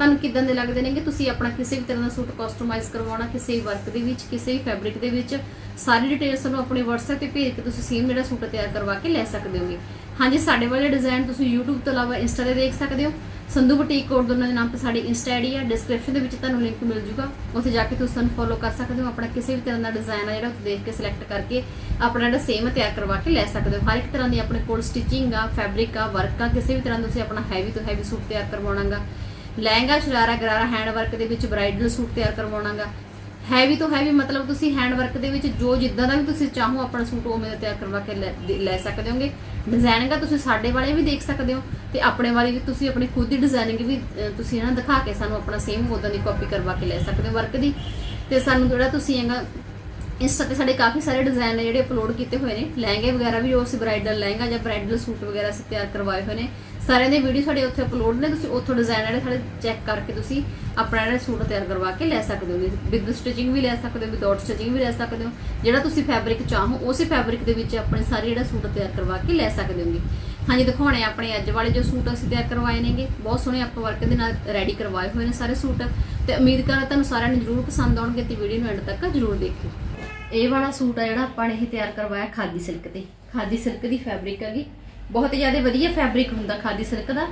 ਤੁਹਾਨੂੰ ਕਿਦਾਂ ਦੇ ਲੱਗਦੇ ਨੇਗੇ? ਤੁਸੀਂ ਆਪਣਾ ਕਿਸੇ ਵੀ ਤਰ੍ਹਾਂ ਦਾ ਸੂਟ ਕਸਟਮਾਈਜ਼ ਕਰਵਾਉਣਾ, ਕਿਸੇ ਵੀ ਵਰਕ ਦੇ ਵਿੱਚ, ਕਿਸੇ ਵੀ ਫੈਬਰਿਕ ਦੇ ਵਿੱਚ, ਸਾਰੀ ਡਿਟੇਲਸ ਤੁਹਾਨੂੰ ਆਪਣੇ WhatsApp ਤੇ ਭੇਜ ਕੇ ਤੁਸੀਂ ਸੇਮ ਜਿਹੜਾ ਸੂਟ ਤਿਆਰ ਕਰਵਾ ਕੇ ਲੈ ਸਕਦੇ ਹੋਗੇ। ਹਾਂਜੀ, ਸਾਡੇ ਵਾਲੇ ਡਿਜ਼ਾਈਨ ਤੁਸੀਂ YouTube ਤੋਂ ਇਲਾਵਾ Insta ਤੇ ਦੇਖ ਸਕਦੇ ਹੋ। ਸੰਧੂ ਬੁਟੀਕ ਕੋਡ ਦੋਨਾਂ ਦੇ ਨਾਮ ਤੇ ਸਾਡੀ ਇੰਸਟਾ ਆਈਡੀ ਹੈ ਡਿਸਕ੍ਰਿਪਸ਼ਨ ਦੇ ਵਿੱਚ ਤੁਹਾਨੂੰ ਲਿੰਕ ਮਿਲ ਜੂਗਾ। ਉੱਥੇ ਜਾ ਕੇ ਤੁਸੀਂ ਸਾਨੂੰ ਫੋਲੋ ਕਰ ਸਕਦੇ ਹੋ। ਆਪਣਾ ਕਿਸੇ ਵੀ ਤਰ੍ਹਾਂ ਦਾ ਡਿਜ਼ਾਈਨ ਆ ਜਿਹੜਾ ਉੱਥੇ ਦੇਖ ਕੇ ਸਿਲੈਕਟ ਕਰਕੇ ਆਪਣਾ ਜਿਹੜਾ ਸੇਮ ਤਿਆਰ ਕਰਵਾ ਕੇ ਲੈ ਸਕਦੇ ਹੋ। ਹਰ ਇੱਕ ਤਰ੍ਹਾਂ ਦੀ ਆਪਣੇ ਕੋਲ ਸਟਿਚਿੰਗ ਆ ਫੈਬਰਿਕ ਆ ਵਰਕ ਆ, ਕਿਸੇ ਵੀ ਤਰ੍ਹਾਂ ਦਾ ਤੁਸੀਂ ਆਪਣਾ ਹੈਵੀ ਤੋਂ ਹੈਵੀ ਸੂਟ ਤਿਆਰ ਕਰਵਾਉਣਾਗਾ ਲਹਿੰਗਾ, ਸ਼ਰਾਰਾ, ਗਰਾਰਾ ਹੈਂਡ ਵਰਕ ਦੇ ਵਿੱਚ ਬ੍ਰਾਈਡਲ ਸੂਟ ਤਿਆਰ ਕਰਵਾਉਣਾਗਾ। ਹੈਵੀ ਤੋਂ ਹੈਵੀ ਮਤਲਬ ਤੁਸੀਂ ਹੈਂਡ ਵਰਕ ਦੇ ਵਿੱਚ ਜੋ ਜਿੱਦਾਂ ਦਾ ਵੀ ਤੁਸੀਂ ਚਾਹੋ ਆਪਣਾ ਸੂਟ ਉਵੇਂ ਦਾ ਤਿਆਰ ਕਰਵਾ ਕੇ ਲੈ- ਸਕਦੇ ਹੋਗੇ। ਡਿਜ਼ਾਈਨਿੰਗ ਤੁਸੀਂ ਸਾਡੇ ਵਾਲੇ ਵੀ ਦੇਖ ਸਕਦੇ ਹੋ ਤੇ ਆਪਣੇ ਵਾਲੀ ਵੀ ਤੁਸੀਂ ਆਪਣੀ ਖੁਦ ਦੀ ਡਿਜ਼ਾਈਨਿੰਗ ਵੀ ਤੁਸੀਂ ਇਹਨਾਂ ਦਿਖਾ ਕੇ ਸਾਨੂੰ ਆਪਣਾ ਸੇਮ ਉਦਾਂ ਦੀ ਕਾਪੀ ਕਰਵਾ ਕੇ ਲੈ ਸਕਦੇ ਹੋ ਵਰਕ ਦੀ। ਤੇ ਸਾਨੂੰ ਜਿਹੜਾ ਤੁਸੀਂ ਹੈਗਾ ਇੰਸਟਾ ਤੇ ਸਾਡੇ ਕਾਫੀ ਸਾਰੇ ਡਿਜ਼ਾਈਨ ਨੇ ਜਿਹੜੇ ਅਪਲੋਡ ਕੀਤੇ ਹੋਏ ਨੇ। ਲਹਿੰਗੇ ਵਗੈਰਾ ਵੀ ਜੋ ਅਸੀਂ ਬ੍ਰਾਈਡਲ ਲਹਿੰਗਾ ਜਾਂ ਬ੍ਰਾਈਡਲ ਸੂਟ ਵਗੈਰਾ ਅਸੀਂ ਤਿਆਰ ਕਰਵਾਏ ਹੋਏ ਨੇ। ਸਾਰਿਆਂ ਦੇ ਵੀਡੀਓ ਸਾਡੇ ਉੱਥੇ ਅਪਲੋਡ ਨੇ, ਤੁਸੀਂ ਉੱਥੋਂ ਡਿਜ਼ਾਈਨ ਵਾਲੇ ਸਾਡੇ ਚੈੱਕ ਕਰਕੇ ਤੁਸੀਂ ਆਪਣਾ ਜਿਹੜਾ ਸੂਟ ਤਿਆਰ ਕਰਵਾ ਕੇ ਲੈ ਸਕਦੇ ਹੋ ਵਿਦ ਸਟਿਚਿੰਗ ਵੀ ਲੈ ਸਕਦੇ ਹੋ ਵਿਦਆਊਟ ਸਟਿਚਿੰਗ ਵੀ ਲੈ ਸਕਦੇ ਹੋ। ਜਿਹੜਾ ਤੁਸੀਂ ਫੈਬਰਿਕ ਚਾਹੋ, ਉਸੇ ਫੈਬਰਿਕ ਦੇ ਵਿੱਚ ਆਪਣੇ ਸਾਰੇ ਜਿਹੜਾ ਸੂਟ ਤਿਆਰ ਕਰਵਾ ਕੇ ਲੈ ਸਕਦੇ ਹੋਗੇ ਹਾਂਜੀ, ਦਿਖਾਉਣੇ ਆਪਣੇ ਅੱਜ ਵਾਲੇ ਜੋ ਸੂਟ ਅਸੀਂ ਤਿਆਰ ਕਰਵਾਏ ਨੇਗੇ। ਬਹੁਤ ਸੋਹਣੇ ਆਪਾਂ ਵਰਕ ਦੇ ਨਾਲ ਰੈਡੀ ਕਰਵਾਏ ਹੋਏ ਨੇ ਸਾਰੇ ਸੂਟ। ਤੇ ਉਮੀਦ ਕਰਦਾ ਤੁਹਾਨੂੰ ਸਾਰਿਆਂ ਨੂੰ ਜਰੂਰ ਪਸੰਦ ਆਉਣਗੇ ਤੇ ਵੀਡੀਓ ਨੂੰ ਐਂਡ ਤੱਕ ਜਰੂਰ ਦੇਖਿਓ। ਇਹ ਵਾਲਾ ਸੂਟ ਆ ਜਿਹੜਾ ਆਪਾਂ ਨੇ ਇਹ ਤਿਆਰ ਕਰਵਾਇਆ ਖਾਦੀ ਸਿਲਕ ਤੇ। ਖਾਦੀ ਸਿਲਕ ਦੀ ਫੈਬਰਿਕ ਹੈਗੀ ਬਹੁਤ ਜ਼ਿਆਦਾ ਵਧੀਆ ਫੈਬਰਿਕ ਹੁੰਦਾ ਖਾਦੀ ਸਿਲਕ ਦਾ।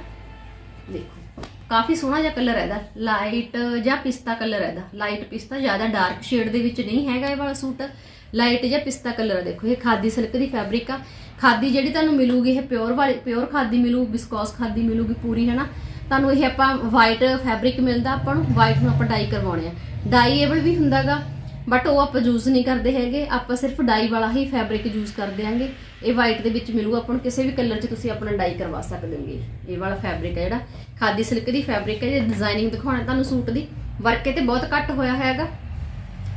ਦੇਖੋ। ਕਾਫੀ ਸੋਹਣਾ ਜਿਹਾ ਕਲਰ ਹੈ ਇਹਦਾ। ਲਾਈਟ ਜਾਂ ਪਿਸਤਾ ਕਲਰ ਹੈ ਇਹਦਾ। ਲਾਈਟ ਪਿਸਤਾ ਜ਼ਿਆਦਾ ਡਾਰਕ ਸ਼ੇਡ ਦੇ ਵਿੱਚ ਨਹੀਂ ਹੈਗਾ ਇਹ ਵਾਲਾ ਸੂਟ। ਲਾਈਟ ਜਾਂ ਪਿਸਤਾ ਕਲਰ ਹੈ ਦੇਖੋ। ਇਹ ਖਾਦੀ ਸਿਲਕ ਦੀ ਫੈਬਰਿਕ ਆ। ਖਾਦੀ ਜਿਹੜੀ ਤੁਹਾਨੂੰ ਮਿਲੂਗੀ ਇਹ ਪਿਓਰ ਵਾਲੀ ਪਿਓਰ ਖਾਦੀ ਮਿਲੂ ਬਿਸਕੋਸ ਖਾਦੀ ਮਿਲੂਗੀ ਪੂਰੀ ਹੈਨਾ? ਤੁਹਾਨੂੰ ਇਹ ਆਪਾਂ ਵਾਈਟ ਫੈਬਰਿਕ ਮਿਲਦਾ ਆਪਾਂ ਨੂੰ। ਵਾਈਟ ਨੂੰ ਆਪਾਂ ਡਾਈ ਕਰਵਾਉਣੇ ਆ। ਡਾਈਏਬਲ ਵੀ ਹੁੰਦਾਗਾ। ਬਟ ਉਹ ਆਪਾਂ ਯੂਜ਼ ਨਹੀਂ ਕਰਦੇ ਹੈਗੇ, ਆਪਾਂ ਸਿਰਫ ਡਾਈ ਵਾਲਾ ਹੀ ਫੈਬਰਿਕ ਯੂਜ਼ ਕਰਦੇ ਆਂਗੇ। ਇਹ ਵਾਈਟ ਦੇ ਵਿੱਚ ਮਿਲੂ ਆਪਾਂ ਨੂੰ ਕਿਸੇ ਵੀ ਕਲਰ 'ਚ ਤੁਸੀਂ ਆਪਣਾ ਡਾਈ ਕਰਵਾ ਸਕਦੇ ਹੋਗੇ। ਇਹ ਵਾਲਾ ਫੈਬਰਿਕ ਹੈ ਜਿਹੜਾ। ਖਾਦੀ ਸਿਲਕ ਦੀ ਫੈਬਰਿਕ ਹੈ ਜੇ ਡਿਜ਼ਾਈਨਿੰਗ ਦਿਖਾਉਣਾ ਤੁਹਾਨੂੰ ਸੂਟ ਦੀ। ਵਰਕ ਇਹ ਤੇ ਬਹੁਤ ਘੱਟ ਹੋਇਆ ਹੈਗਾ।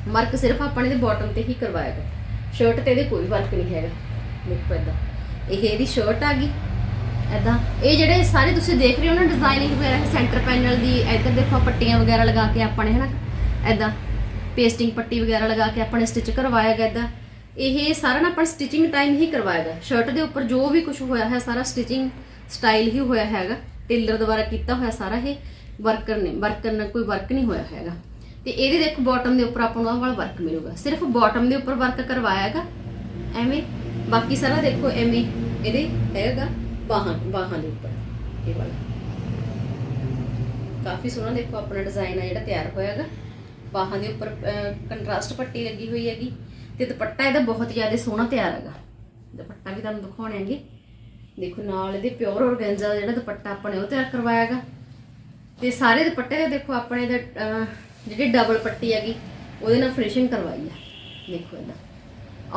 ਵਰਕ ਸਿਰਫ ਆਪਾਂ ਨੇ ਇਹਦੇ ਬਾਟਮ ਤੇ ਹੀ ਕਰਵਾਇਆ ਹੈ ਸ਼ਰਟ ਤੇ ਇਹਦੇ ਕੋਈ ਵਰਕ ਨਹੀਂ ਹੈਗਾ। ਦੇਖੋ ਇਦਾਂ ਇਹ ਇਹਦੀ ਸ਼ਰਟ ਆ ਗਈ। ਇਦਾਂ ਇਹ ਜਿਹੜੇ ਸਾਰੇ ਤੁਸੀਂ ਦੇਖ ਰਹੇ ਹੋ ਨਾ ਡਿਜ਼ਾਈਨਿੰਗ ਵਗੈਰਾ ਸੈਂਟਰ ਪੈਨਲ ਦੀ, ਇੱਧਰ ਦੇਖੋ ਪੱਟੀਆਂ ਵਗੈਰਾ ਲਗਾ ਕੇ ਆਪਾਂ ਨੇ, ਹਨਾ। ਇਦਾਂ ਪੇਸਟਿੰਗ ਪੱਟੀ ਵਗੈਰਾ ਲਗਾ ਕੇ ਆਪਾਂ ਨੇ ਸਟਿਚ ਕਰਵਾਇਆ ਗਿਆ ਇਦਾਂ ਇਹ ਸਾਰਾ ਨਾ ਆਪਾਂ ਸਟਿਚਿੰਗ ਟਾਈਮ ਹੀ ਕਰਵਾਇਆ ਗਿਆ ਸ਼ਰਟ ਦੇ ਉੱਪਰ ਜੋ ਵੀ ਕੁਝ ਹੋਇਆ ਹੈ, ਸਾਰਾ ਸਟਿਚਿੰਗ ਸਟਾਈਲ ਹੀ ਹੋਇਆ ਹੈਗਾ। ਟੇਲਰ ਦੁਆਰਾ ਕੀਤਾ ਹੋਇਆ ਸਾਰਾ ਇਹ ਵਰਕਰ ਨੇ ਵਰਕਰ ਨਾਲ ਕੋਈ ਵਰਕ ਨਹੀਂ ਹੋਇਆ ਹੈਗਾ। ਤੇ ਇਹਦੇ ਦੇਖੋ ਬਾਟਮ ਦੇ ਉੱਪਰ ਆਪਾਂ ਨੂੰ ਆਹ ਵਾਲਾ ਵਰਕ ਮਿਲੂਗਾ। ਸਿਰਫ ਬਾਟਮ ਦੇ ਉੱਪਰ ਵਰਕ ਕਰਵਾਇਆ ਹੈਗਾ ਐਵੇਂ। ਬਾਕੀ ਸਾਰਾ ਦੇਖੋ ਐਵੇਂ ਇਹਦੇ ਹੈਗਾ ਬਾਹਾਂ ਬਾਹਾਂ ਦੇ ਉੱਪਰ। ਇਹ ਵਾਲਾ। ਕਾਫੀ ਸੋਹਣਾ ਦੇਖੋ ਆਪਣਾ ਡਿਜ਼ਾਈਨ ਆ ਜਿਹੜਾ ਤਿਆਰ ਹੋਇਆ ਹੈਗਾ ਬਾਹਾਂ ਦੇ ਉੱਪਰ ਕੰਟਰਾਸਟ ਪੱਟੀ ਲੱਗੀ ਹੋਈ ਹੈਗੀ ਤੇ ਦੁਪੱਟਾ ਇਹਦਾ ਬਹੁਤ ਜ਼ਿਆਦਾ ਸੋਹਣਾ ਤਿਆਰ ਹੈਗਾ। ਦੁਪੱਟਾ ਵੀ ਤੁਹਾਨੂੰ ਦਿਖਾਉਣੇ ਆਂਗੇ। ਦੇਖੋ, ਨਾਲ ਇਹਦੇ ਪਿਓਰ ਔਰਗੈਂਜ਼ਾ ਜਿਹੜਾ ਦੁਪੱਟਾ ਆਪਾਂ ਨੇ ਉਹ ਤਿਆਰ ਕਰਵਾਇਆ ਹੈਗਾ। ਤੇ ਸਾਰੇ ਦੁਪੱਟੇ ਦੇ ਦੇਖੋ ਆਪਣੇ ਦਾ ਜਿਹੜੀ ਡਬਲ ਪੱਟੀ ਹੈਗੀ, ਉਹਦੇ ਨਾਲ ਫਿਨਿਸ਼ਿੰਗ ਕਰਵਾਈ ਆ। ਦੇਖੋ ਇਹਦਾ।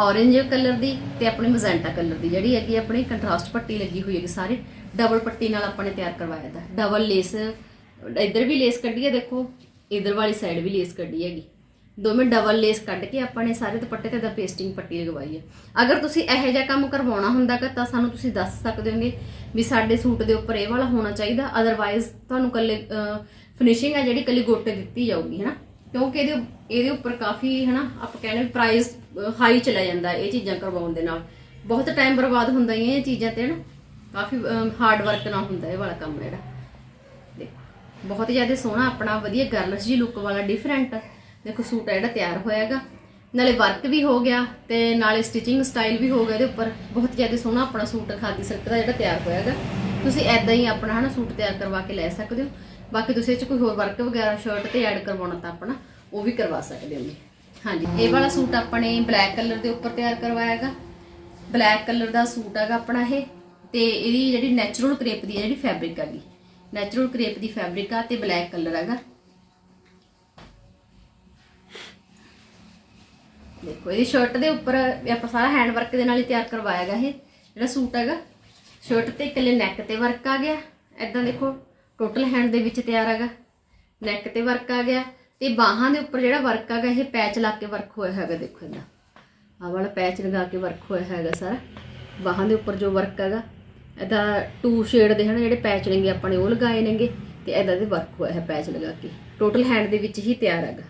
ਔਰੇਂਜ ਕਲਰ ਦੀ ਤੇ ਆਪਣੇ ਮਜ਼ੈਂਟਾ ਕਲਰ ਦੀ ਜਿਹੜੀ ਹੈਗੀ, ਆਪਣੀ ਕੰਟਰਾਸਟ ਪੱਟੀ ਲੱਗੀ ਹੋਈ ਹੈਗੀ ਸਾਰੇ। ਡਬਲ ਪੱਟੀ ਨਾਲ ਆਪਾਂ ਨੇ ਤਿਆਰ ਕਰਵਾਇਆ ਦਾ ਡਬਲ ਲੇਸ ਇੱਧਰ ਵੀ ਲੇਸ ਕੱਢੀ ਹੈ, ਦੇਖੋ। ਇਧਰ ਵਾਲੀ ਸਾਈਡ ਵੀ ਲੇਸ ਕੱਢੀ ਹੈਗੀ। ਦੋਵੇਂ ਡਬਲ ਲੇਸ ਕੱਢ ਕੇ ਆਪਾਂ ਨੇ ਸਾਰੇ ਦੁਪੱਟੇ ਤੇ ਦਾ ਪੇਸਟਿੰਗ ਪੱਟੀ ਲਗਵਾਈ ਹੈ। ਅਗਰ ਤੁਸੀਂ ਇਹੋ ਜਿਹਾ ਕੰਮ ਕਰਵਾਉਣਾ ਹੁੰਦਾ ਗਾ ਤਾਂ ਸਾਨੂੰ ਤੁਸੀਂ ਦੱਸ ਸਕਦੇ ਹੋਗੇ ਵੀ ਸਾਡੇ ਸੂਟ ਦੇ ਉੱਪਰ ਇਹ ਵਾਲਾ ਹੋਣਾ ਚਾਹੀਦਾ। ਅਦਰਵਾਈਜ਼ ਤੁਹਾਨੂੰ ਕੱਲੇ ਫਿਨਿਸ਼ਿੰਗ ਹੈ ਜਿਹੜੀ ਕੱਲੀ ਗੋਟੇ ਦਿੱਤੀ ਜਾਊਗੀ, ਹਨਾ? ਕਿਉਂਕਿ ਇਹਦੇ ਇਹਦੇ ਉੱਪਰ ਕਾਫੀ, ਹਨਾ, ਆਪਾਂ ਕਹਿੰਦੇ ਪ੍ਰਾਈਸ ਹਾਈ ਚਲਾ ਜਾਂਦਾ ਇਹ ਚੀਜ਼ਾਂ ਕਰਵਾਉਣ ਦੇ ਨਾਲ। ਬਹੁਤ ਟਾਈਮ ਬਰਬਾਦ ਹੁੰਦਾ ਹੀ ਇਹ ਚੀਜ਼ਾਂ ਤੇ ਨਾ ਕਾਫੀ ਹਾਰਡ ਵਰਕ ਨਾਲ ਹੁੰਦਾ ਇਹ ਵਾਲਾ ਕੰਮ ਜਿਹੜਾ। ਬਹੁਤ ਹੀ ਜ਼ਿਆਦਾ ਸੋਹਣਾ ਆਪਣਾ ਵਧੀਆ ਗਰਲਸ ਜੀ ਲੁੱਕ ਵਾਲਾ ਡਿਫਰੈਂਟ ਦੇਖੋ ਸੂਟ ਹੈ ਜਿਹੜਾ ਤਿਆਰ ਹੋਇਆਗਾ। ਨਾਲੇ ਵਰਕ ਵੀ ਹੋ ਗਿਆ ਤੇ ਨਾਲੇ ਸਟਿਚਿੰਗ ਸਟਾਈਲ ਵੀ ਹੋ ਗਿਆ ਇਹਦੇ ਉੱਪਰ। ਬਹੁਤ ਜ਼ਿਆਦਾ ਸੋਹਣਾ ਆਪਣਾ ਸੂਟ ਖਾਦੀ ਸਿਲਕ ਦਾ ਜਿਹੜਾ ਤਿਆਰ ਹੋਇਆਗਾ। ਤੁਸੀਂ ਐਦਾਂ ਹੀ ਆਪਣਾ ਹਨਾ ਸੂਟ ਤਿਆਰ ਕਰਵਾ ਕੇ ਲੈ ਸਕਦੇ ਹੋ। ਬਾਕੀ ਤੁਸੀਂ ਇਹ ਚ ਕੋਈ ਹੋਰ ਵਰਕ ਵਗੈਰਾ ਸ਼ਰਟ ਤੇ ਐਡ ਕਰਵਾਉਣਾ ਤਾਂ ਆਪਣਾ, ਉਹ ਵੀ ਕਰਵਾ ਸਕਦੇ ਹੋ ਹਾਂਜੀ, ਇਹ ਵਾਲਾ ਸੂਟ ਆਪਣੇ ਬਲੈਕ ਕਲਰ ਦੇ ਉੱਪਰ ਤਿਆਰ ਕਰਵਾਇਆਗਾ। ਬਲੈਕ ਕਲਰ ਦਾ ਸੂਟ ਹੈਗਾ ਆਪਣਾ ਇਹ। ਤੇ ਇਹਦੀ ਜਿਹੜੀ ਨੈਚੁਰਲ ਕ੍ਰੇਪ ਦੀ ਹੈ, ਜਿਹੜੀ ਫੈਬਰਿਕ ਹੈਗੀ। ਨੈਚੁਰਲ ਕ੍ਰੇਪ ਦੀ ਫੈਬਰਿਕ ਆ ਤੇ ਬਲੈਕ ਕਲਰ ਹੈਗਾ। ਦੇਖੋ, ਇਹਦੀ ਸ਼ਰਟ ਦੇ ਉੱਪਰ ਆਪਾਂ ਸਾਰਾ ਹੈਂਡ ਵਰਕ ਦੇ ਨਾਲ ਹੀ ਤਿਆਰ ਕਰਵਾਇਆ ਹੈਗਾ ਇਹ, ਜਿਹੜਾ ਸੂਟ ਹੈਗਾ। ਸ਼ਰਟ ਤੇ ਇਕੱਲੇ ਨੈਕ ਤੇ ਵਰਕ ਆ ਗਿਆ। ਐਦਾਂ ਦੇਖੋ ਟੋਟਲ ਹੈਂਡ ਦੇ ਵਿੱਚ ਤਿਆਰ ਹੈਗਾ। ਨੈਕ ਤੇ ਵਰਕ ਆ ਗਿਆ। ਤੇ ਬਾਹਾਂ ਦੇ ਉੱਪਰ ਜਿਹੜਾ ਵਰਕ ਹੈਗਾ, ਇਹ ਪੈਚ ਲਾ ਕੇ ਵਰਕ ਹੋਇਆ ਹੈਗਾ, ਦੇਖੋ ਇਹਦਾ। ਆਹ ਵਾਲਾ ਪੈਚ ਲਗਾ ਕੇ ਵਰਕ ਹੋਇਆ ਹੈਗਾ ਸਾਰਾ। ਬਾਹਾਂ ਦੇ ਉੱਪਰ ਜੋ ਵਰਕ ਹੈਗਾ ਇਹਦਾ ਟੂ ਸ਼ੇਡ ਦੇ ਹਨ, ਜਿਹੜੇ ਪੈਚ ਨੇਗੇ ਆਪਾਂ ਨੇ ਉਹ ਲਗਾਏ ਨੇਗੇ ਤੇ ਇਹਦਾ ਦੇ ਵਰਕ ਹੋਇਆ ਹੈ ਪੈਚ ਲਗਾ ਕੇ। ਟੋਟਲ ਹੈਂਡ ਦੇ ਵਿੱਚ ਹੀ ਤਿਆਰ ਹੈਗਾ।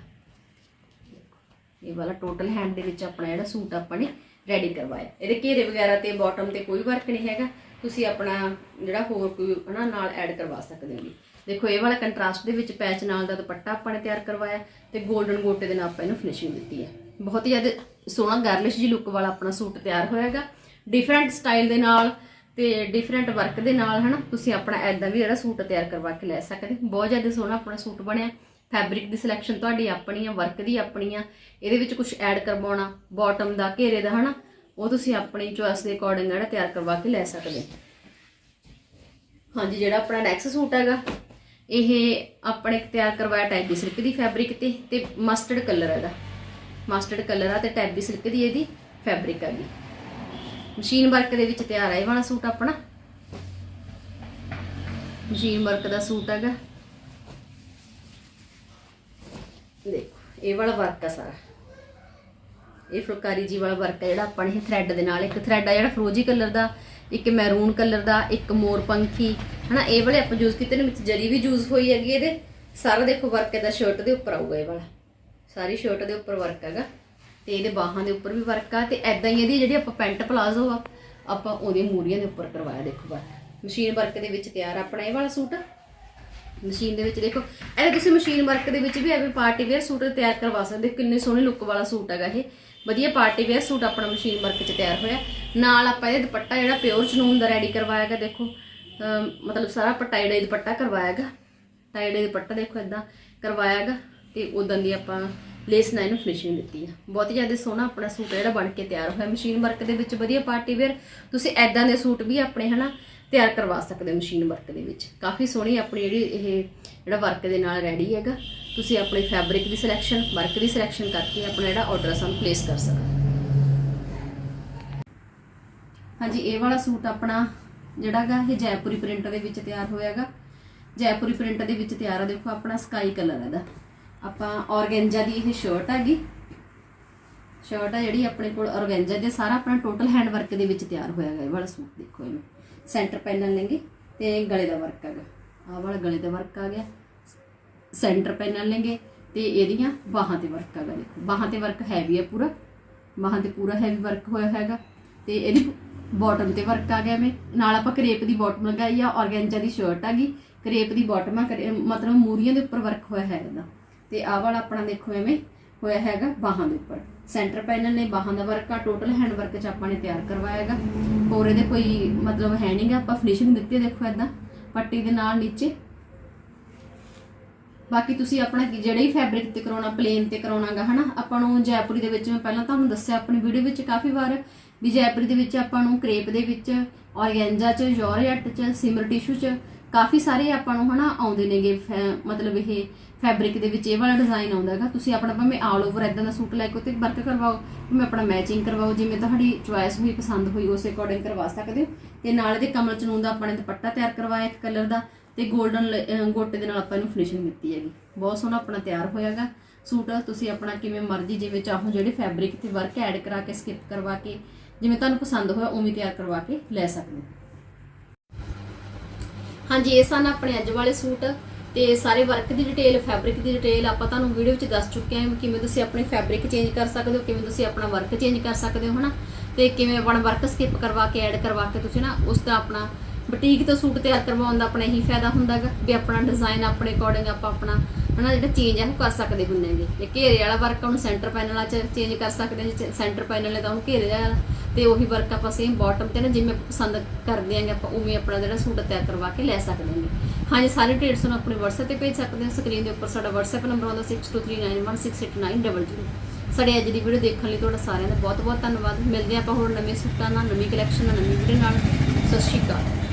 ਇਹ ਵਾਲਾ ਟੋਟਲ ਹੈਂਡ ਦੇ ਵਿੱਚ ਆਪਣਾ ਜਿਹੜਾ ਸੂਟ ਆਪਾਂ ਨੇ ਰੈਡੀ ਕਰਵਾਇਆ। ਇਹਦੇ ਘੇਰੇ ਵਗੈਰਾ ਤੇ ਬਾਟਮ ਤੇ ਕੋਈ ਵਰਕ ਨਹੀਂ ਹੈਗਾ। ਤੁਸੀਂ ਆਪਣਾ ਜਿਹੜਾ ਹੋਰ ਕੋਈ ਹਨਾ ਨਾਲ ਐਡ ਕਰਵਾ ਸਕਦੇ ਹੋ। ਦੇਖੋ, ਇਹ ਵਾਲਾ ਕੰਟਰਾਸਟ ਦੇ ਵਿੱਚ ਪੈਚ ਨਾਲ ਦਾ ਦੁਪੱਟਾ ਆਪਾਂ ਨੇ ਤਿਆਰ ਕਰਵਾਇਆ ਤੇ 골ਡਨ ਗੋਟੇ ਦੇ ਨਾਲ ਆਪਾਂ ਇਹਨੂੰ ਫਿਨਿਸ਼ਿੰਗ ਦਿੱਤੀ ਹੈ। ਬਹੁਤ ਹੀ ਜ਼ਿਆਦਾ ਸੋਹਣਾ ਗਾਰਲਿਸ਼ ਜੀ ਲੁੱਕ ਵਾਲਾ ਆਪਣਾ ਸੂਟ ਤਿਆਰ ਹੋਇਆਗਾ ਡਿਫਰੈਂਟ ਸਟਾਈਲ ਦੇ ਨਾਲ ਤੇ ਡਿਫਰੈਂਟ ਵਰਕ ਦੇ ਨਾਲ, ਹਨਾ, ਤੁਸੀਂ ਆਪਣਾ ਐਦਾਂ ਵੀ ਜਿਹੜਾ ਸੂਟ ਤਿਆਰ ਕਰਵਾ ਕੇ ਲੈ ਸਕਦੇ ਬਹੁਤ ਜ਼ਿਆਦਾ ਸੋਹਣਾ ਆਪਣਾ ਸੂਟ ਬਣਿਆ। ਫੈਬਰਿਕ ਦੀ ਸਿਲੈਕਸ਼ਨ ਤੁਹਾਡੀ ਆਪਣੀ ਆ ਵਰਕ ਦੀ ਆਪਣੀ ਆ। ਇਹਦੇ ਵਿੱਚ ਕੁਝ ਐਡ ਕਰਵਾਉਣਾ ਬਾਟਮ ਦਾ, ਘੇਰੇ ਦਾ, ਹਨਾ, ਉਹ ਤੁਸੀਂ ਆਪਣੀ ਚੋਇਸ ਦੇ ਅਕੋਰਡਿੰਗ ਜਿਹੜਾ ਤਿਆਰ ਕਰਵਾ ਕੇ ਲੈ ਸਕਦੇ ਹਾਂਜੀ, ਜਿਹੜਾ ਆਪਣਾ ਨੈਕਸਟ ਸੂਟ ਹੈਗਾ, ਇਹ ਆਪਣੇ ਤਿਆਰ ਕਰਵਾਇਆ ਟੈਬੀ ਸਿਲਕ ਦੀ ਫੈਬਰਿਕ ਤੇ ਤੇ ਮਸਟਰਡ ਕਲਰ ਹੈ ਹੈਗਾ। ਮਸਟਰਡ ਕਲਰ ਆ ਤੇ ਟੈਬੀ ਸਿਲਕ ਦੀ ਇਹਦੀ ਫੈਬਰਿਕ ਹੈਗੀ। ਮਸ਼ੀਨ ਵਰਕ ਦੇ ਵਿੱਚ ਤਿਆਰ ਹੈ ਇਹ ਵਾਲਾ ਸੂਟ ਆਪਣਾ। ਮਸ਼ੀਨ ਵਰਕ ਦਾ ਸੂਟ ਹੈਗਾ। ਦੇਖੋ, ਇਹ ਵਾਲਾ ਵਰਕ ਆ ਸਾਰਾ। ਇਹ ਫੁਲਕਾਰੀ ਜੀ ਵਾਲਾ ਵਰਕ ਹੈ ਜਿਹੜਾ ਆਪਾਂ ਨੇ ਥ੍ਰੈਡ ਦੇ ਨਾਲ, ਇੱਕ ਥ੍ਰੈਡ ਆ ਜਿਹੜਾ ਫਰੋਜੀ ਕਲਰ ਦਾ, ਇੱਕ ਮੈਰੂਨ ਕਲਰ ਦਾ, ਇੱਕ ਮੋਰ ਪੰਖੀ, ਹਨਾ, ਇਹ ਵਾਲੇ ਆਪਾਂ ਯੂਜ਼ ਕੀਤੇ ਨੇ, ਵਿੱਚ ਜਰੀ ਵੀ ਯੂਜ਼ ਹੋਈ ਹੈਗੀ ਇਹਦੇ। ਸਾਰਾ ਦੇਖੋ ਵਰਕ ਇਹਦਾ ਸ਼ਰਟ ਦੇ ਉੱਪਰ ਆਊਗਾ ਇਹ ਵਾਲਾ। ਸਾਰੀ ਸ਼ਰਟ ਦੇ ਉੱਪਰ ਵਰਕ ਹੈਗਾ। ਤੇ ਇਹਦੇ ਬਾਹਾਂ ਦੇ ਉੱਪਰ ਵੀ ਵਰਕ ਆ ਤੇ ਐਦਾਂ ਹੀ ਇਹਦੀ ਜਿਹੜੀ ਆਪਾਂ ਪੈਂਟ ਪਲਾਜ਼ੋ ਆ, ਆਪਾਂ ਉਹਦੀਆਂ ਮੂਰੀਆਂ ਦੇ ਉੱਪਰ ਕਰਵਾਇਆ, ਦੇਖੋ ਵਰਕ ਮਸ਼ੀਨ ਵਰਕ ਦੇ ਵਿੱਚ ਤਿਆਰ ਆਪਣਾ ਇਹ ਵਾਲਾ ਸੂਟ। ਮਸ਼ੀਨ ਦੇ ਵਿੱਚ ਦੇਖੋ, ਇਹ ਤੁਸੀਂ ਮਸ਼ੀਨ ਵਰਕ ਦੇ ਵਿੱਚ ਵੀ ਐਵੇਂ ਪਾਰਟੀ ਵੇਅਰ ਸੂਟ ਤਿਆਰ ਕਰਵਾ ਸਕਦੇ ਹੋ। ਕਿੰਨੇ ਸੋਹਣੇ ਲੁੱਕ ਵਾਲਾ ਸੂਟ ਹੈਗਾ ਇਹ। ਵਧੀਆ ਪਾਰਟੀ ਵੇਅਰ ਸੂਟ ਆਪਣਾ ਮਸ਼ੀਨ ਵਰਕ 'ਚ ਤਿਆਰ ਹੋਇਆ। ਨਾਲ ਆਪਾਂ ਇਹਦੇ ਦੁਪੱਟਾ ਜਿਹੜਾ ਪਿਓਰ ਚਨੂਨ ਦਾ ਰੈਡੀ ਕਰਵਾਇਆ ਹੈਗਾ, ਦੇਖੋ ਮਤਲਬ ਸਾਰਾ ਆਪਾਂ ਦੁਪੱਟਾ ਕਰਵਾਇਆ ਹੈਗਾ। ਟਾਈਡੇ ਦੁਪੱਟਾ ਦੇਖੋ ਇਦਾਂ ਕਰਵਾਇਆ ਹੈਗਾ ਤੇ ਉਦੋਂ ਦੀ ਆਪਾਂ ਲੇਸ ਨਾਲ ਇਹਨੂੰ ਫਿਨਿਸ਼ਿੰਗ ਦਿੱਤੀ ਆ। ਬਹੁਤ ਹੀ ਜ਼ਿਆਦਾ ਸੋਹਣਾ ਆਪਣਾ ਸੂਟ ਜਿਹੜਾ ਬਣ ਕੇ ਤਿਆਰ ਹੋਇਆ। ਮਸ਼ੀਨ ਵਰਕ ਦੇ ਵਿੱਚ ਵਧੀਆ ਪਾਰਟੀ ਵੇਅਰ ਤੁਸੀਂ ਐਦਾਂ ਦੇ ਸੂਟ ਵੀ ਆਪਣੇ, ਹਨਾ, ਤਿਆਰ ਕਰਵਾ ਸਕਦੇ ਹੋ ਮਸ਼ੀਨ ਵਰਕ ਦੇ ਵਿੱਚ। ਕਾਫੀ ਸੋਹਣੀ ਆਪਣੀ ਜਿਹੜੀ ਇਹ ਜਿਹੜਾ ਵਰਕ ਦੇ ਨਾਲ ਰੈਡੀ ਹੈਗਾ। ਤੁਸੀਂ ਆਪਣੇ ਫੈਬਰਿਕ ਦੀ ਸਿਲੈਕਸ਼ਨ ਵਰਕ ਦੀ ਸਿਲੈਕਸ਼ਨ ਕਰਕੇ ਆਪਣਾ ਜਿਹੜਾ ਆਰਡਰ ਸਾਨੂੰ ਪਲੇਸ ਕਰ ਸਕਦੇ ਹੋ। ਹਾਂਜੀ, ਇਹ ਵਾਲਾ ਸੂਟ ਆਪਣਾ ਜਿਹੜਾਗਾ ਇਹ ਜੈਪੁਰੀ ਪ੍ਰਿੰਟ ਦੇ ਵਿੱਚ ਤਿਆਰ ਹੋਇਆਗਾ ਜੈਪੁਰੀ ਪ੍ਰਿੰਟ ਦੇ ਵਿੱਚ ਤਿਆਰ ਆ। ਦੇਖੋ, ਆਪਣਾ ਸਕਾਈ ਕਲਰ ਇਹਦਾ। ਆਪਾਂ ਔਰਗੈਂਜਾ ਦੀ ਇਹ ਸ਼ਰਟ ਹੈਗੀ ਸ਼ਰਟ ਆ ਜਿਹੜੀ ਆਪਣੇ ਕੋਲ ਔਰਗੈਂਜਾ ਦੇ ਸਾਰਾ ਆਪਣਾ ਟੋਟਲ ਹੈਂਡ ਵਰਕ ਦੇ ਵਿੱਚ ਤਿਆਰ ਹੋਇਆ ਹੈਗਾ ਇਹ ਵਾਲਾ ਸੂਟ ਦੇਖੋ ਇਹਨੂੰ। ਸੈਂਟਰ ਪੈਨਲ ਲੈਂਗੇ ਤੇ ਗਲੇ ਦਾ ਵਰਕ ਹੈਗਾ। ਆਹ ਵਾਲਾ ਗਲੇ ਦਾ ਵਰਕ ਆ ਗਿਆ। ਸੈਂਟਰ ਪੈਨਲ ਲੈਂਗੇ ਤੇ ਇਹਦੀਆਂ ਬਾਹਾਂ ਤੇ ਵਰਕ ਹੈਗਾ ਦੇਖੋ। ਬਾਹਾਂ ਤੇ ਵਰਕ ਹੈਵੀ ਹੈ ਪੂਰਾ। ਬਾਹਾਂ ਤੇ ਪੂਰਾ ਹੈਵੀ ਵਰਕ ਹੋਇਆ ਹੈਗਾ। ਤੇ ਇਹਦੀ ਬਾਟਮ ਤੇ ਵਰਕ ਆ ਗਿਆ ਮੈਂ। ਨਾਲ ਆਪਾਂ ਕਰੇਪ ਦੀ ਬਾਟਮ ਲਗਾਈ ਆ, ਔਰਗੈਂਜਾ ਦੀ ਸ਼ਰਟ ਹੈਗੀ ਕਰੇਪ ਦੀ ਬਾਟਮ ਆ, ਕਰੇ- ਮਤਲਬ ਮੂਰੀਆਂ ਦੇ ਉੱਪਰ ਵਰਕ ਹੋਇਆ ਹੈ ਇਹਦਾ। ਤੇ ਆਹ ਵਾਲਾ ਆਪਣਾ ਦੇਖੋ ਐਵੇਂ ਹੋਇਆ ਹੈਗਾ ਬਾਹਾਂ ਦੇ ਉੱਪਰ। ਸੈਂਟਰ ਪੈਨਲ ਨੇ ਬਾਹਾਂ ਦਾ ਵਰਕ ਆ ਟੋਟਲ ਹੈਂਡ ਵਰਕ ਚ ਆਪਾਂ ਨੇ ਤਿਆਰ ਕਰਵਾਇਆ ਹੈਗਾ। ਹੋਰ ਇਹਦੇ ਕੋਈ ਮਤਲਬ ਹੈ ਨਹੀਂਗਾ ਆਪਾਂ ਫਿਨਿਸ਼ਿੰਗ ਦਿੱਤੀ ਦੇਖੋ ਇਦਾਂ ਪੱਟੀ ਦੇ ਨਾਲ ਨੀਚੇ। ਬਾਕੀ ਤੁਸੀਂ ਆਪਣਾ ਕੀ- ਜਿਹੜੇ ਹੀ ਫੈਬਰਿਕ ਤੇ ਕਰਾਉਣਾ ਪਲੇਨ ਤੇ ਕਰਾਉਣਾਗਾ ਹਨਾ, ਆਪਾਂ ਨੂੰ ਜੈਪੁਰੀ ਦੇ ਵਿੱਚ ਮੈਂ ਪਹਿਲਾਂ ਤੁਹਾਨੂੰ ਦੱਸਿਆ, ਆਪਣੀ ਵੀਡੀਓ ਵਿੱਚ ਕਾਫੀ ਵਾਰ ਵੀ ਜੈਪੁਰੀ ਦੇ ਵਿੱਚ ਆਪਾਂ ਨੂੰ ਕ੍ਰੇਪ ਦੇ ਵਿੱਚ ਔਰਗੈਂਜਾ ਚ, ਜੋਰਜੱਟ ਚ, ਸਿਮਰ ਟਿਸ਼ੂ ਚ ਕਾਫੀ ਸਾਰੇ ਆਪਾਂ ਨੂੰ ਹਨਾ ਆਉਂਦੇ ਨੇਗੇ, ਫੈ- ਮਤਲਬ ਇਹ ਫੈਬਰਿਕ ਦੇ ਵਿੱਚ ਇਹ ਵਾਲਾ ਡਿਜ਼ਾਈਨ ਆਉਂਦਾ ਹੈਗਾ। ਤੁਸੀਂ ਆਪਣਾ ਭਾਵੇਂ ਆਲ ਓਵਰ ਇਦਾਂ ਦਾ ਸੂਟ ਲੈ ਕੇ ਉੱਤੇ ਵਰਕ ਕਰਵਾਓ, ਭਾਵੇਂ ਆਪਣਾ ਮੈਚਿੰਗ ਕਰਵਾਓ, ਜਿਵੇਂ ਤੁਹਾਡੀ ਚੁਆਇਸ ਹੋਈ, ਪਸੰਦ ਹੋਈ, ਉਸੇ ਅਕੋਰਡਿੰਗ ਕਰਵਾ ਸਕਦੇ ਹੋ। ਤੇ ਨਾਲ ਇਹਦੇ ਕਮਲ ਚਨੂਨ ਦਾ ਆਪਾਂ ਨੇ ਦੁਪੱਟਾ ਤਿਆਰ ਕਰਵਾਇਆ ਇੱਕ ਕਲਰ ਦਾ ਤੇ 골ਡਨ ਗੋਟੇ ਦੇ ਨਾਲ ਆਪਾਂ ਇਹਨੂੰ ਫਿਨਿਸ਼ਿੰਗ ਦਿੱਤੀ ਹੈਗੀ। ਬਹੁਤ ਸੋਹਣਾ ਆਪਣਾ ਤਿਆਰ ਹੋਇਆਗਾ ਸੂਟ। ਤੁਸੀਂ ਆਪਣਾ ਕਿਵੇਂ ਮਰਜ਼ੀ, ਜਿਵੇਂ ਚਾਹੋ ਜਿਹੜੇ ਫੈਬਰਿਕ ਤੇ ਵਰਕ ਐਡ ਕਰਾ ਕੇ ਸਕਿਪ ਕਰਵਾ ਕੇ, ਜਿਵੇਂ ਤੁਹਾਨੂੰ ਪਸੰਦ ਹੋਇਆ, ਉਵੇਂ ਤਿਆਰ ਕਰਵਾ ਕੇ ਲੈ ਸਕਦੇ ਹੋ। ਹਾਂਜੀ, ਇਹ ਸਨ ਆਪਣੇ ਅੱਜ ਵਾਲੇ ਸੂਟ ਤੇ ਸਾਰੇ ਵਰਕ ਦੀ ਡਿਟੇਲ ਫੈਬਰਿਕ ਦੀ ਡਿਟੇਲ ਆਪਾਂ ਤੁਹਾਨੂੰ ਵੀਡੀਓ ਵਿੱਚ ਦੱਸ ਚੁੱਕੇ ਹਾਂ ਕਿਵੇਂ ਤੁਸੀਂ ਆਪਣੀ ਫੈਬਰਿਕ ਚੇਂਜ ਕਰ ਸਕਦੇ ਹੋ, ਕਿਵੇਂ ਤੁਸੀਂ ਆਪਣਾ ਵਰਕ ਚੇਂਜ ਕਰ ਸਕਦੇ ਹੋ, ਹਨਾ? ਤੇ ਕਿਵੇਂ ਆਪਣਾ ਵਰਕ ਸਕਿਪ ਕਰਵਾ ਕੇ ਐਡ ਕਰਵਾ ਕੇ ਤੁਸੀਂ ਨਾ ਉਸ ਦਾ ਆਪਣਾ ਬੁਟੀਕ ਤੋਂ ਸੂਟ ਤਿਆਰ ਕਰਵਾਉਣ ਦਾ ਆਪਣਾ ਇਹੀ ਫਾਇਦਾ ਹੁੰਦਾ ਹੈਗਾ ਵੀ ਆਪਣਾ ਡਿਜ਼ਾਈਨ ਆਪਣੇ ਅਕੋਰਡਿੰਗ ਆਪਾਂ ਆਪਣਾ ਹਨਾ, ਜਿਹੜਾ ਚੇਂਜ ਹੈ ਉਹ ਕਰ ਸਕਦੇ ਹੁੰਦੇ ਹੈਗੇ ਜੇ ਘੇਰੇ ਵਾਲਾ ਵਰਕ ਉਹਨੂੰ ਸੈਂਟਰ ਪੈਨਲਾਂ 'ਚ ਚੇਂਜ ਕਰ ਸਕਦੇ ਹਾਂ ਜੇ ਸੈਂਟਰ ਪੈਨਲ ਹੈ ਤਾਂ ਉਹਨੂੰ ਘੇਰੇ ਦਾ ਤੇ ਉਹੀ ਵਰਕ ਆਪਾਂ ਸੇਮ ਬਾਟਮ ਤੇ ਨਾ, ਜਿਵੇਂ ਪਸੰਦ ਕਰਦੇ ਆਂਗੇ ਆਪਾਂ ਉਵੇਂ ਆਪਣਾ ਜਿਹੜਾ ਸੂਟ ਤਿਆਰ ਕਰਵਾ ਕੇ ਲੈ ਸਕਦੇ ਹਾਂਗੇ ਹਾਂਜੀ ਸਾਰੇ ਡਿਟੇਲਸ ਨੂੰ ਆਪਣੇ WhatsApp ਤੇ ਭੇਜ ਸਕਦੇ ਹੋ। ਸਕਰੀਨ ਦੇ ਉੱਪਰ ਸਾਡਾ WhatsApp ਨੰਬਰ ਆਉਂਦਾ 6239168900 ਸਾਡੇ ਅੱਜ ਦੀ ਵੀਡੀਓ ਦੇਖਣ ਲਈ ਤੁਹਾਡਾ ਸਾਰਿਆਂ ਦਾ ਬਹੁਤ ਬਹੁਤ ਧੰਨਵਾਦ। ਮਿਲਦੇ ਹਾਂ ਆਪਾਂ ਹੋਰ ਨਵੇਂ ਸੂਟਾਂ ਨਾਲ, ਨਵੀਂ ਕਲੈਕਸ਼ਨ ਨਾਲ, ਨਵੀਂ ਵੀਡੀਓ ਨਾਲ। ਸਤਿ ਸ਼੍ਰੀ ਅਕਾਲ।